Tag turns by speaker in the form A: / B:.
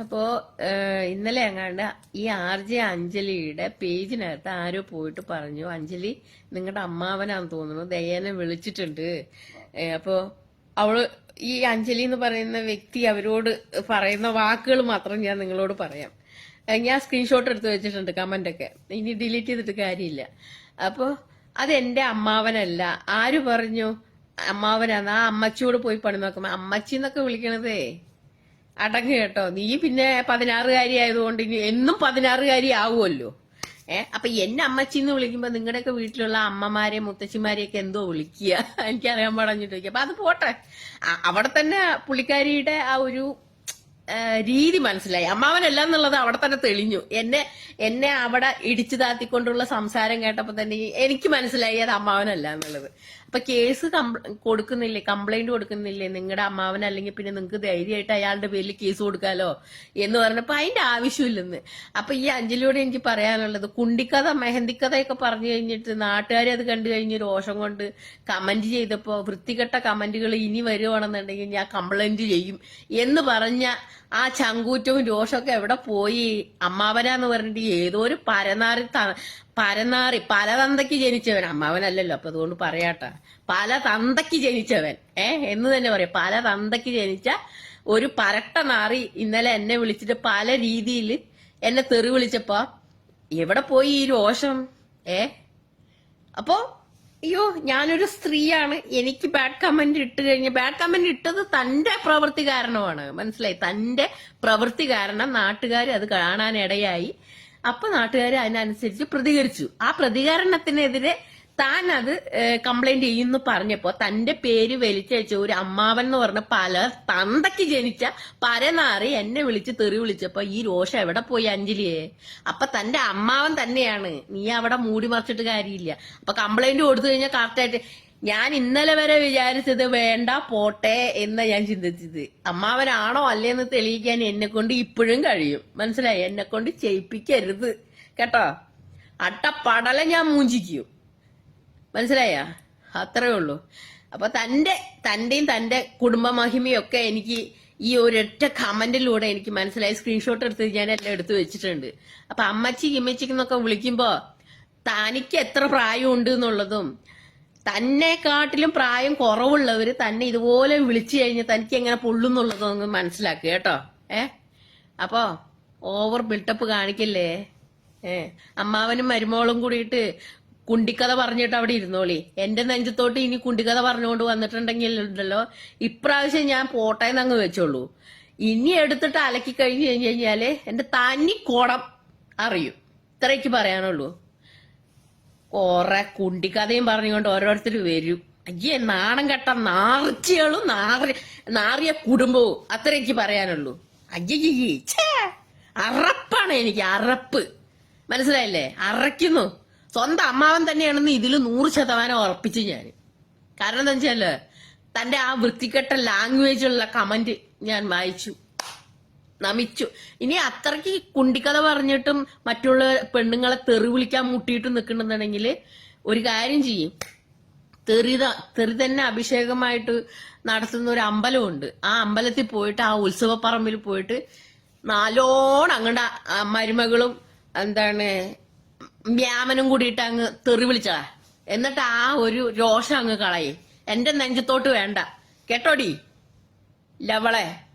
A: അപ്പോ ഇന്നലെ അങ്ങാണ്ട് ഈ ആർ ജെ അഞ്ജലിയുടെ പേജിനകത്ത് ആരോ പോയിട്ട് പറഞ്ഞു അഞ്ജലി നിങ്ങളുടെ അമ്മാവനാന്ന് തോന്നുന്നു ദയനെ വിളിച്ചിട്ടുണ്ട്. അപ്പോ അവൾ ഈ അഞ്ജലി എന്ന് പറയുന്ന വ്യക്തി അവരോട് പറയുന്ന വാക്കുകൾ മാത്രം ഞാൻ നിങ്ങളോട് പറയാം. ഞാൻ സ്ക്രീൻഷോട്ട് എടുത്ത് വെച്ചിട്ടുണ്ട് കമന്റ് ഒക്കെ ഇനി ഡിലീറ്റ് ചെയ്തിട്ട് കാര്യമില്ല. അപ്പോ അത് എന്റെ അമ്മാവനല്ല. ആര് പറഞ്ഞു? അമ്മാവനാന്ന്. ആ അമ്മച്ചിയോട് പോയി പണി നോക്കുമ്പോ അമ്മച്ചി എന്നൊക്കെ വിളിക്കണതേ. അടങ്ങ് കേട്ടോ. നീ പിന്നെ പതിനാറുകാരി ആയതുകൊണ്ട് ഇനി എന്നും പതിനാറുകാരി ആവുമല്ലോ. ഏ? അപ്പൊ എന്നെ അമ്മച്ചി എന്ന് വിളിക്കുമ്പോ നിങ്ങളുടെയൊക്കെ വീട്ടിലുള്ള അമ്മമാരെ മുത്തച്ഛിമാരെയൊക്കെ എന്തോ വിളിക്കുക. എനിക്കറിയാൻ പാടഞ്ഞിട്ട് അപ്പൊ അത് പോട്ടെ. അവിടെ തന്നെ പുള്ളിക്കാരിയുടെ ആ ഒരു രീതി മനസ്സിലായി. അമ്മാവനല്ല എന്നുള്ളത് അവിടെ തന്നെ തെളിഞ്ഞു. എന്നെ എന്നെ അവിടെ ഇടിച്ചു താത്തിക്കൊണ്ടുള്ള സംസാരം കേട്ടപ്പോ തന്നെ എനിക്ക് മനസ്സിലായി അത് അമ്മാവനല്ല എന്നുള്ളത്. അപ്പൊ കേസ് കൊടുക്കുന്നില്ലേ കംപ്ലൈന്റ് കൊടുക്കുന്നില്ലേ? നിങ്ങളുടെ അമ്മാവൻ അല്ലെങ്കിൽ പിന്നെ നിങ്ങൾക്ക് ധൈര്യമായിട്ട് അയാളുടെ പേരിൽ കേസ് കൊടുക്കാലോ എന്ന് പറഞ്ഞപ്പോ അതിന്റെ ആവശ്യമില്ലെന്ന്. അപ്പൊ ഈ അഞ്ജലിയോട് എനിക്ക് പറയാനുള്ളത് കുണ്ടിക്കഥ മെഹന്തിക്കഥയൊക്കെ പറഞ്ഞു കഴിഞ്ഞിട്ട് നാട്ടുകാരെ അത് കണ്ടു കഴിഞ്ഞ് രോഷം കൊണ്ട് കമന്റ് ചെയ്തപ്പോ വൃത്തികെട്ട കമന്റുകൾ ഇനി വരുവാണെന്നുണ്ടെങ്കിൽ ഞാൻ കംപ്ലൈന്റ് ചെയ്യും എന്ന് പറഞ്ഞ ആ ചങ്കൂറ്റവും രോഷമൊക്കെ എവിടെ പോയി? അമ്മാവനാന്ന് പറഞ്ഞിട്ട് ഏതോ ഒരു പരനാറി പരനാറി പല തന്തയ്ക്ക് ജനിച്ചവൻ. അമ്മാവനല്ലല്ലോ അപ്പൊ അതുകൊണ്ട് പറയാട്ട. പല തന്തയ്ക്ക് ജനിച്ചവൻ. ഏ എന്ന് തന്നെ പറയാം. പല തന്തയ്ക്ക് ജനിച്ച ഒരു പരട്ട നാറി ഇന്നലെ എന്നെ വിളിച്ചിട്ട് പല രീതിയിൽ എന്നെ തെറി വിളിച്ചപ്പോ എവിടെ പോയി ഈ രോഷം? ഏ അപ്പോ അയ്യോ ഞാനൊരു സ്ത്രീയാണ്. എനിക്ക് ബാഡ് കമന്റ് ഇട്ട് കഴിഞ്ഞ ബാഡ് കമന്റ് ഇട്ടത് തന്റെ പ്രവൃത്തി കാരണമാണ്. മനസ്സിലായി? തന്റെ പ്രവൃത്തി കാരണം നാട്ടുകാർ അത് കാണാനിടയായി. അപ്പൊ നാട്ടുകാർ അതിനനുസരിച്ച് പ്രതികരിച്ചു. ആ പ്രതികരണത്തിനെതിരെ താൻ അത് കംപ്ലൈന്റ് ചെയ്യുന്നു പറഞ്ഞപ്പോ തന്റെ പേര് വലിച്ചയച്ച ഒരു അമ്മാവൻ എന്ന് പറഞ്ഞ പല തന്തയ്ക്ക് ജനിച്ച പരനാറി എന്നെ വിളിച്ച് തെറി വിളിച്ചപ്പോ ഈ രോഷം എവിടെ പോയി അഞ്ജലിയെ? അപ്പൊ തന്റെ അമ്മാവൻ തന്നെയാണ്. നീ അവിടെ മൂടി മറിച്ചിട്ട് കാര്യമില്ല. അപ്പൊ കംപ്ലൈന്റ് കൊടുത്തു കഴിഞ്ഞാൽ കറക്റ്റായിട്ട് ഞാൻ ഇന്നലെ വരെ വിചാരിച്ചത് വേണ്ട പോട്ടെ എന്ന് ഞാൻ ചിന്തിച്ചത്. അമ്മാവനാണോ അല്ലേന്ന് തെളിയിക്കാൻ എന്നെ കൊണ്ട് ഇപ്പോഴും കഴിയും. മനസ്സിലായി? എന്നെ കൊണ്ട് ചെയ്യിപ്പിക്കരുത്. കേട്ടോ? അട്ടപ്പടല ഞാൻ മൂഞ്ചിക്കും. മനസ്സിലായ? അത്രേ ഉള്ളൂ. അപ്പൊ തന്റെ തന്റെയും തന്റെ കുടുംബ മഹിമയും ഒക്കെ എനിക്ക് ഈ ഒരൊറ്റ കമന്റിലൂടെ എനിക്ക് മനസ്സിലായി. സ്ക്രീൻഷോട്ട് എടുത്ത് ഞാൻ എല്ലാം എടുത്തു വെച്ചിട്ടുണ്ട്. അപ്പൊ അമ്മച്ചി ഇമ്മച്ചിന്നൊക്കെ വിളിക്കുമ്പോ തനിക്ക് എത്ര പ്രായമുണ്ട് എന്നുള്ളതും തന്നെക്കാട്ടിലും പ്രായം കുറവുള്ളവര് തന്നെ ഇതുപോലെ വിളിച്ചു കഴിഞ്ഞാൽ തനിക്ക് എങ്ങനെ പൊള്ളുന്നുള്ളതും ഒന്ന് മനസ്സിലാക്കുക കേട്ടോ. ഏ? അപ്പോ ഓവർ ബിൽട്ടപ്പ് കാണിക്കല്ലേ? ഏ? അമ്മാവനും മരുമോളും കൂടിയിട്ട് കുണ്ടിക്കഥ പറഞ്ഞിട്ട് അവിടെ ഇരുന്നോളി. എന്റെ നെഞ്ചത്തോട്ട് ഇനി കുണ്ടിക്കഥ പറഞ്ഞുകൊണ്ട് വന്നിട്ടുണ്ടെങ്കിൽ ഉണ്ടല്ലോ. ഇപ്രാവശ്യം ഞാൻ പോട്ടേന്ന് അങ്ങ് വെച്ചോളൂ. ഇനി എടുത്തിട്ട് അലക്കി കഴിഞ്ഞു കഴിഞ്ഞു കഴിഞ്ഞാൽ എന്റെ തനി കോടം അറിയും. ഇത്രയ്ക്ക് പറയാനുള്ളൂ. കൊറേ കുണ്ടിക്കഥയും പറഞ്ഞുകൊണ്ട് ഓരോരുത്തർ വരും. അയ്യേ നാണം കെട്ട നാർച്ചകളും നാറി നാറിയ കുടുംബവും അത്ര എനിക്ക് പറയാനുള്ളൂ അയ്യേ അറപ്പാണ് എനിക്ക് അറപ്പ്. മനസ്സിലായില്ലേ? അറയ്ക്കുന്നു. സ്വന്തം അമ്മാവൻ തന്നെയാണെന്ന് ഇതിൽ നൂറ് ശതമാനം ഉറപ്പിച്ചു ഞാൻ. കാരണം എന്താ വെച്ചാൽ തന്റെ ആ വൃത്തികെട്ട ലാംഗ്വേജുള്ള കമന്റ് ഞാൻ വായിച്ചു നമിച്ചു. ഇനി അത്രയ്ക്ക് കുണ്ടിക്കഥ പറഞ്ഞിട്ടും മറ്റുള്ള പെണ്ണുങ്ങളെ തെറി വിളിക്കാൻ മുട്ടിയിട്ട് നിൽക്കണമെന്നുണ്ടെങ്കിൽ ഒരു കാര്യം ചെയ്യും. തെറിത തെറി തന്നെ അഭിഷേകമായിട്ട് നടത്തുന്ന ഒരു അമ്പലമുണ്ട്. ആ അമ്പലത്തിൽ പോയിട്ട് ആ ഉത്സവപ്പറമ്പിൽ പോയിട്ട് നാലോണം അങ്ങട മരുമകളും എന്താണ് വ്യാമനും കൂടിയിട്ട് അങ്ങ് തെറി വിളിച്ചതാ. എന്നിട്ട് ആ ഒരു രോഷം അങ്ങ് കളയും. എന്റെ നെഞ്ചത്തോട്ട് വേണ്ട. കേട്ടോടി? ലവളെ